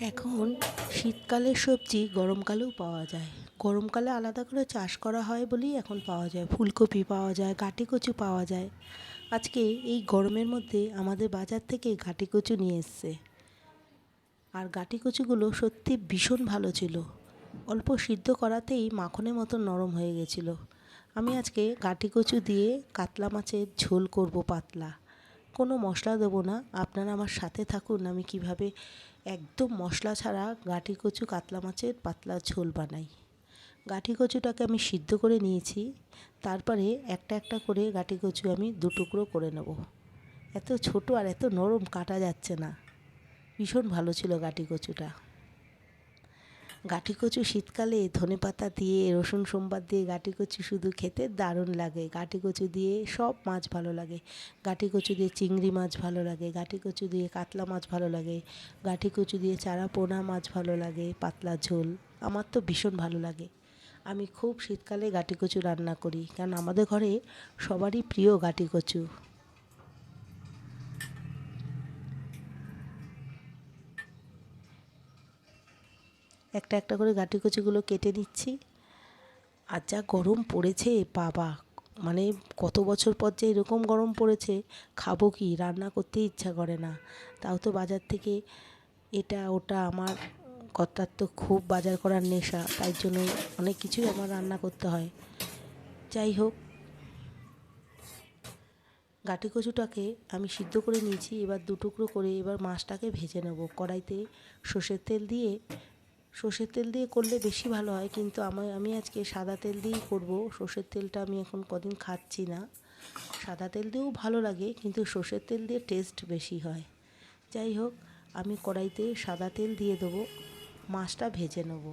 এখন শীতকালের সবজি গরমকালেও পাওয়া যায়। গরমকালে আলাদা করে চাষ করা হয় বলেই এখন পাওয়া যায়। ফুলকপি পাওয়া যায় গাটি কচু পাওয়া যায়। আজকে এই গরমের মধ্যে আমাদের বাজার থেকে ঘাটি কচু নিয়ে এসছে। আর গাটি কচুগুলো সত্যি ভীষণ ভালো ছিল। অল্প সিদ্ধ করাতেই মাখনের মতো নরম হয়ে গেছিল। আমি আজকে গাটি কচু দিয়ে কাতলা মাছের ঝোল করব পাতলা। কোনো মশলা দেবো না। আপনারা আমার সাথে থাকুন। আমি কীভাবে একদম মশলা ছাড়া গাঁটি কচু, কাতলা মাছের পাতলা ঝোল বানাই। গাঁটি কচুটাকে আমি সিদ্ধ করে নিয়েছি, তারপরে একটা একটা করে গাঁটি কচু আমি দু টুকরো করে নেব। এত ছোট আর এত নরম কাটা যাচ্ছে না। ভীষণ ভালো ছিল গাঁটি কচুটা। গাঁটি কচু শীতকালে ধনে পাতা দিয়ে, রসুন সোমবার দিয়ে গাঁটি কচু শুধু খেতে দারুণ লাগে। গাঁটি কচু দিয়ে সব মাছ ভালো লাগে। গাঁটি কচু দিয়ে চিংড়ি মাছ ভালো লাগে। গাঁটি কচু দিয়ে কাতলা মাছ ভালো লাগে। গাঁটি কচু দিয়ে চারা পোনা মাছ ভালো লাগে, পাতলা ঝোল। আমার তো ভীষণ ভালো লাগে। আমি খুব শীতকালে গাঁটি কচু রান্না করি। কারণ আমাদের ঘরে সবারই প্রিয় গাঁটি কচু একটা একটা করে গাঁটি কেটে নিচ্ছি। আর যা গরম পড়েছে, বাবা! মানে কত বছর পর যে এরকম গরম পড়েছে, খাব কি? রান্না করতে ইচ্ছা করে না। তাও তো বাজার থেকে এটা, ওটা আমার কর্তার তো খুব বাজার করার নেশা, তাই জন্য অনেক কিছুই আমার রান্না করতে হয়। যাই হোক গাটি কচুটাকে আমি সিদ্ধ করে নিয়েছি, এবার দু টুকরো করে এবার মাছটাকে ভেজে নেব। কড়াইতে সর্ষের তেল দিয়ে সর্ষের তেল দিয়ে করলে বেশি ভালো হয়, কিন্তু আমি আমি আজকে সাদা তেল দিয়েই করব। সর্ষের তেলটা আমি এখন কদিন খাচ্ছি না। সাদা তেল দিয়েও ভালো লাগে, কিন্তু সর্ষের তেল দিয়ে টেস্ট বেশি হয়। যাই হোক, আমি কড়াইতে সাদা তেল দিয়ে দেবো, মাছটা ভেজে নেব।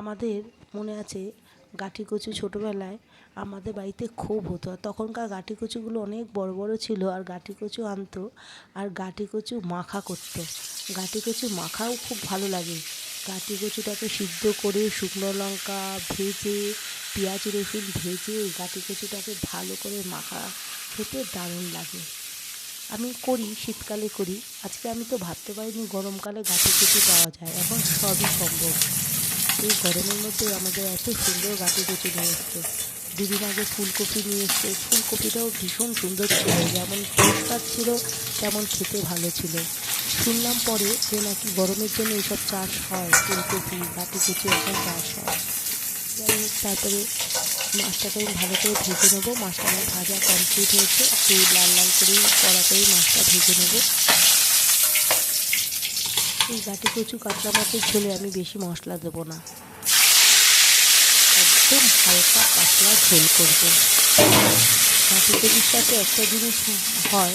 আমাদের মনে আছে গাঠি কচু ছোটোবেলায় আমাদের বাড়িতে খুব হতো। আর তখনকার গাঁটি কচুগুলো অনেক বড় বড় ছিল আর গাঁটি কচু আনতো আর গাঁটি কচু মাখা করতো। গাঁটি কচু মাখাও খুব ভালো লাগে। গাঁটি কচুটাকে সিদ্ধ করে শুকনো লঙ্কা ভেজে, পেঁয়াজ রসুন ভেজে গাঁটি কচুটাকে ভালো করে মাখা খেতে দারুণ লাগে। আমি করি, শীতকালে করি। আজকে আমি তো ভাবতে পারিনি গরমকালে গাঁটি কচু পাওয়া যায়। এখন সবই সম্ভব। এই গরমের মধ্যে আমাদের এত সুন্দর গাঁটি কচু নিয়ে এসছে। দুদিন আগে ফুলকপি নিয়ে এসছে। ফুলকপিটাও ভীষণ সুন্দর ছিল, যেমন পরিষ্কার ছিল, তেমন খেতে ভালো ছিল। শুনলাম পরে যে নাকি গরমের জন্য এইসব চাষ হয়, ফুলকপি, গাঁটি কচু এখন চাষ হয়। তারপরে মাছটাকে আমি ভালো করে ভেজে নেব। মাছটা আমার ভাজা কমপ্লিট হয়েছে। একটু লাল লাল করেই কড়া করেই মাছটা ভেজে নেব। এই বাটি কচু কাতলা মাছের ঝোলে আমি বেশি মশলা দেবো না। একদম হালকা পাতলা ঝোল করব। গাঁটি কচুর সাথে একটা জিনিস হয়,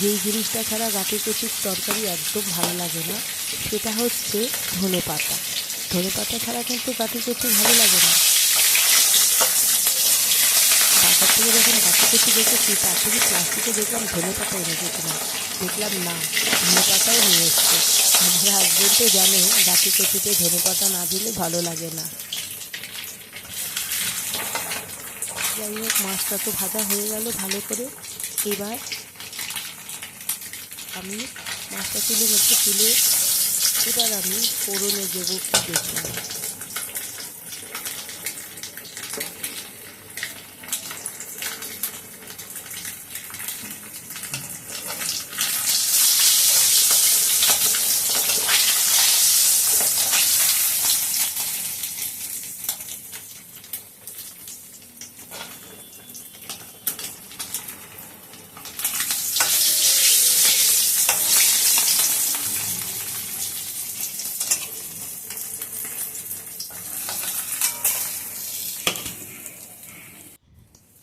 যেই জিনিসটা ছাড়া গাঁটি কচুর তরকারি একদম ভালো লাগে না, সেটা হচ্ছে ধনে পাতা ধনে পাতা ছাড়া কিন্তু গাঁটি কচু ভালো লাগে না বাজার থেকে যখন গাঁটি কচু দেখেছি তার থেকে প্লাস্টিকে দেখলাম ধনে পাতা এনে গেছিলাম দেখলাম না, ধনে পাতাও নিয়ে এসছে। আমার তো জানে গাঁটি কচুতে ধনে পাতা না দিলে ভালো লাগে না। যাই হোক, মাছটা তো ভাজা হয়ে গেল ভালো করে। এবার আমি মাছটা তুলে মধ্যে তুলে এবার আমি ফোড়নে দেবো কি দেখি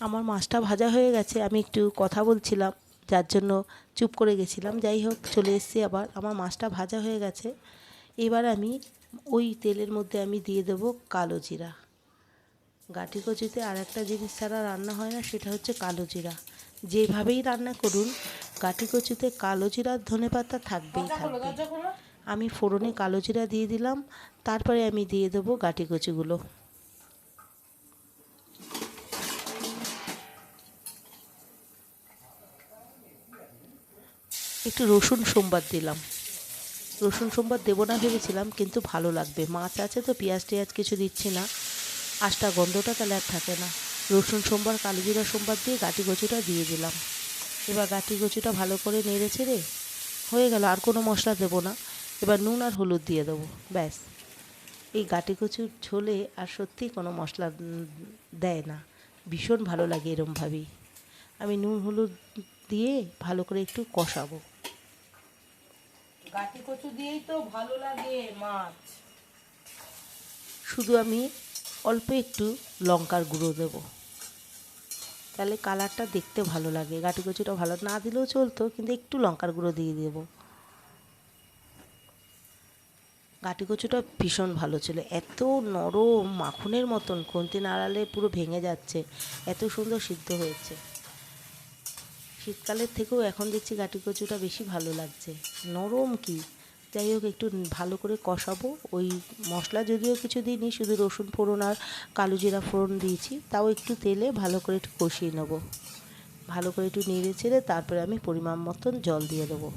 আমার মাছটা ভাজা হয়ে গেছে আমি একটু কথা বলছিলাম যার জন্য চুপ করে গেছিলাম। যাই হোক চলে এসেছি আবার। আমার মাছটা ভাজা হয়ে গেছে। এবার আমি ওই তেলের মধ্যে আমি দিয়ে দেবো কালো জিরা। গাঁটি কচুতে আর একটা জিনিস ছাড়া রান্না হয় না সেটা হচ্ছে কালো জিরা। যেভাবেই রান্না করুন গাঁটি কচুতে কালো জিরার ধনে পাতা থাকবেই থাকবে। আমি ফোড়নে কালো জিরা দিয়ে দিলাম তারপরে আমি দিয়ে দেবো গাঁটি কচুগুলো। একটু রসুন সোমবার দিলাম। রসুন সোমবার দেবো না ভেবেছিলাম, কিন্তু ভালো লাগবে। মাছ আছে তো, পেঁয়াজ টেয়াজ কিছু দিচ্ছি না। আষ্টা গন্ধটা তাহলে আর থাকে না। রসুন সোমবার কালো জিরা সোমবার দিয়ে গাটি কচুটা দিয়ে দিলাম। এবার গাটি কচুটা ভালো করে নেড়ে ছেড়ে হয়ে গেল, আর কোনো মশলা দেবো না। এবার নুন আর হলুদ দিয়ে দেবো, ব্যাস। এই গাটি কচুর ঝোলে আর সত্যি কোনো মশলা দেয় না। ভীষণ ভালো লাগে এরমভাবেই আমি নুন, হলুদ দিয়ে ভালো করে একটু কষাবো। কচু দিয়েই তো ভালো লাগে মাছ। শুধু আমি অল্প একটু লঙ্কার গুঁড়ো দেব। তাহলে কালারটা দেখতে ভালো লাগে। গাটি কচুটা ভালো না দিলেও চলতো, কিন্তু একটু লঙ্কার গুঁড়ো দিয়ে দেবো। গাটি কচুটা ভীষণ ভালো ছিল। এত নরম মাখনের মতন, খুন্তি নাড়ালে পুরো ভেঙে যাচ্ছে। এত সুন্দর সিদ্ধ হয়েছে। শীতকালের থেকেও এখন দেখছি গাটি কচুটা বেশি ভালো লাগছে। নরম কি? যাই হোক, একটু ভালো করে কষাবো। ওই মশলা যদিও কিছু দিইনি, শুধু রসুন ফোড়ন আর কালো জিরা ফোড়ন দিয়েছি। তাও একটু তেলে ভালো করে একটু কষিয়ে নেব। ভালো করে একটু নেড়ে ছেড়ে তারপরে আমি পরিমাণ মতন জল দিয়ে দেবো।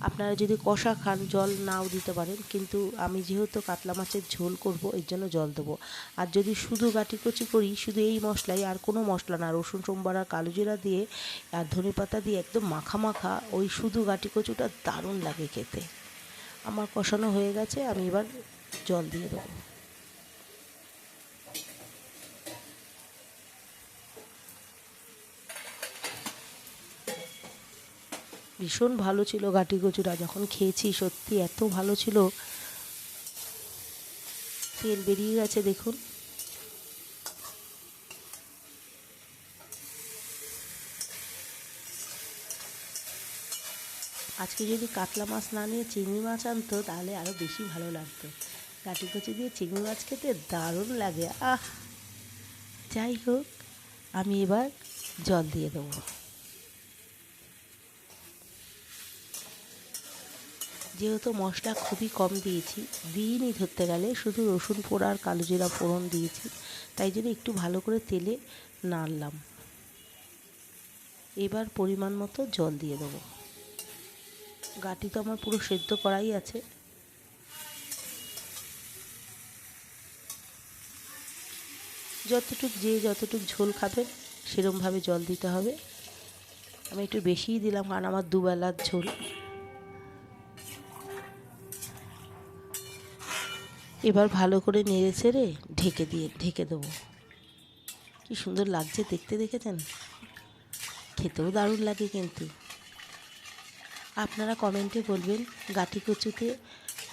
আপনারা যদি কষা খান, জল নাও দিতে পারেন, কিন্তু আমি যেহেতু কাতলা মাছের ঝোল করব, এর জন্য জল দেবো। আর যদি শুধু গাটি কচি করি, শুধু এই মশলাই, আর কোনো মশলা না, রসুন, সোমবার আর কালো জিরা দিয়ে, আর ধনে পাতা দিয়ে একদম মাখা মাখা, ওই শুধু গাটি কচুটা দারুণ লাগে খেতে। আমার কষানো হয়ে গেছে, আমি এবার জল দিয়ে দেবো। ভীষণ ভালো ছিল গাটি কচুরা যখন খেয়েছি, সত্যি এত ভালো ছিল। তেল বেরিয়ে গেছে, দেখুন। আজকে যদি কাতলা মাছ না নিয়ে চিংড়ি মাছ আনতো, তাহলে আরও বেশি ভালো লাগতো। গাটি কচু দিয়ে চিংড়ি মাছ খেতে দারুণ লাগে। আহ! যাই হোক, আমি এবার জল দিয়ে দেবো। যেহেতু মশলা খুবই কম দিয়েছি, দিইনি ধরতে গেলে, শুধু রসুন পোড়া আর কালো জিরা ফোড়ন দিয়েছি, তাই জন্য একটু ভালো করে তেলে নাড়লাম। এবার পরিমাণ মতো জল দিয়ে দেবো। গাটি তো আমার পুরো সেদ্ধ করাই আছে। যতটুক যে যতটুক ঝোল খাবেন সেরমভাবে জল দিতে হবে। আমি একটু বেশিই দিলাম, কারণ আমার দুবেলার ঝোল। এবার ভালো করে নেড়ে ছেড়ে ঢেকে দিয়ে, ঢেকে দেবো। কি সুন্দর লাগছে দেখতে, দেখেছেন? খেতেও দারুণ লাগে কিন্তু। আপনারা কমেন্টে বলবেন গাঠি কচুতে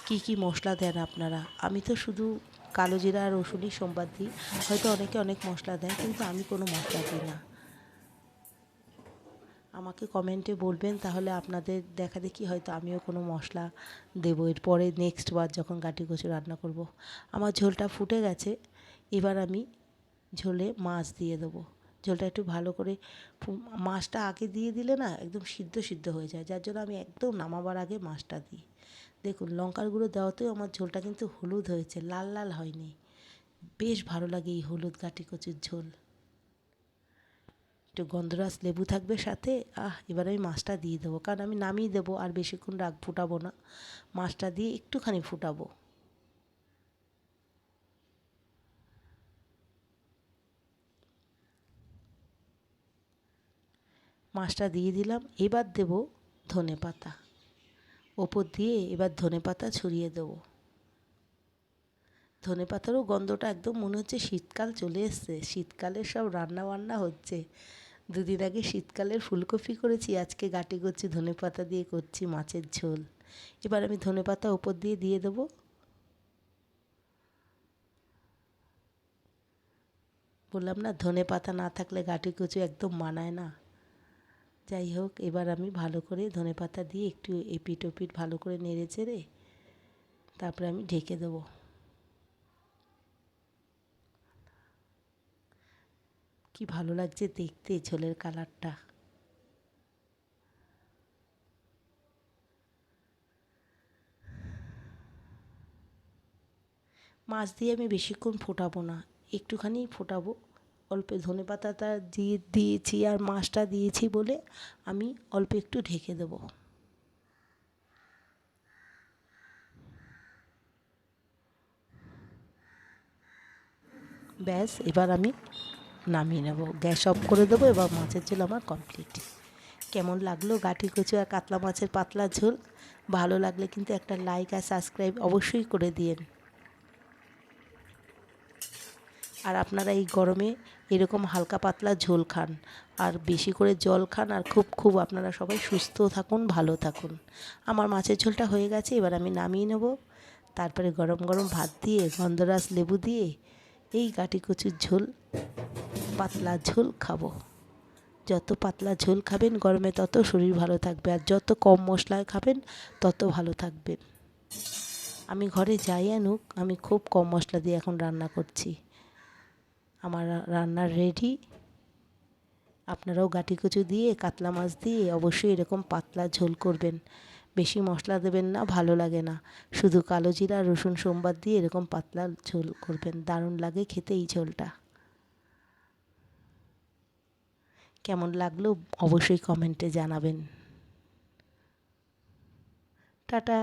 কী কী মশলা দেন আপনারা। আমি তো শুধু কালো জিরা আর রসুনই সোমবার দিই। হয়তো অনেকে অনেক মশলা দেয়, কিন্তু আমি কোনো মশলা দিই না। আমাকে কমেন্টে বলবেন, তাহলে আপনাদের দেখা দেখি, হয়তো আমিও কোনো মশলা দেবো। এরপরে নেক্সট বার যখন গাটি কচু রান্না করব। আমার ঝোলটা ফুটে গেছে, এবার আমি ঝোলে মাছ দিয়ে দেবো। ঝোলটা একটু ভালো করে মাছটা আগে দিয়ে দিলে না একদম সিদ্ধ সিদ্ধ হয়ে যায়, যার জন্য আমি একদম নামাবার আগে মাছটা দিই। দেখুন, লঙ্কার গুঁড়ো দেওয়াতেও আমার ঝোলটা কিন্তু হলুদ হয়েছে, লাল লাল হয়নি। বেশ ভালো লাগে এই হলুদ গাটি কচুর ঝোল। একটু গন্ধরাস লেবু থাকবে সাথে, আহ, এবার আমি মাছটা দিয়ে দেবো। কারণ আমি নামিয়ে দেবো আর বেশিক্ষণ রাগ ফুটাবো না। মাছটা দিয়ে একটুখানি ফুটাবো। মাছটা দিয়ে দিলাম। এবার দেব ধনে পাতা। ওপর দিয়ে এবার ধনে পাতা ছড়িয়ে দেবো। ধনে পাতারও গন্ধটা একদম মনে হচ্ছে শীতকাল চলে এসছে। শীতকালে সব রান্না বান্না হচ্ছে। দুদিন আগে শীতকালের ফুলকপি করেছি, আজকে গাটি করছি, ধনে পাতা দিয়ে করছি মাছের ঝোল। এবার আমি ধনে পাতা ওপর দিয়ে দিয়ে দেবো। বললাম, না, ধনে পাতা না থাকলে গাটি কচু একদম মানায় না। যাই হোক, এবার আমি ভালো করে ধনে পাতা দিয়ে একটু এপিট ওপিট ভালো করে নেড়ে চেড়ে তারপরে আমি ঢেকে দেবো। কি ভালো লাগছে দেখতে ঝোলের কালারটা? মাছ দিয়ে আমি বেশিক্ষণ ফোটাবো না, একটুখানি ফোটাবো। অল্প ধনে পাতাটা দিয়ে দিয়েছি আর মাছটা দিয়েছি বলে আমি অল্প একটু ঢেকে দেবো। ব্যাস, এবার আমি নামিয়ে নেব। গ্যাস অফ করে দেবো এবার মাছের ঝোল আমার কমপ্লিট কেমন লাগল গাঠি কচু আর কাতলা মাছের পাতলা ঝোল? ভালো লাগলে কিন্তু একটা লাইক আর সাবস্ক্রাইব অবশ্যই করে দিয়েন। আর আপনারা এই গরমে এরকম হালকা পাতলা ঝোল খান। আর বেশি করে জল খান আর খুব খুব আপনারা সবাই সুস্থ থাকুন, ভালো থাকুন। আমার মাছের ঝোলটা হয়ে গেছে, এবার আমি নামিয়ে নেব। তারপরে গরম গরম ভাত দিয়ে গন্ধরাস লেবু দিয়ে এই গাটি কচুর ঝোল, পাতলা ঝোল খাব। যত পাতলা ঝোল খাবেন গরমে তত শরীর ভালো থাকবে আর যত কম মশলায় খাবেন তত ভালো থাকবেন আমি ঘরে যাই আনুক, আমি খুব কম মশলা দিয়ে এখন রান্না করছি। আমার রান্না রেডি আপনারাও গাটি কচু দিয়ে, কাতলা মাছ দিয়ে অবশ্যই এরকম পাতলা ঝোল করবেন। বেশি মশলা দেবেন না, ভালো লাগে না। শুধু কালো জিরা, রসুন, সোমবার দিয়ে এরকম পাতলা ঝোল করবেন। দারুণ লাগে খেতে এই ঝোলটা। কেমন লাগল অবশ্যই কমেন্টে জানাবেন। টাটা।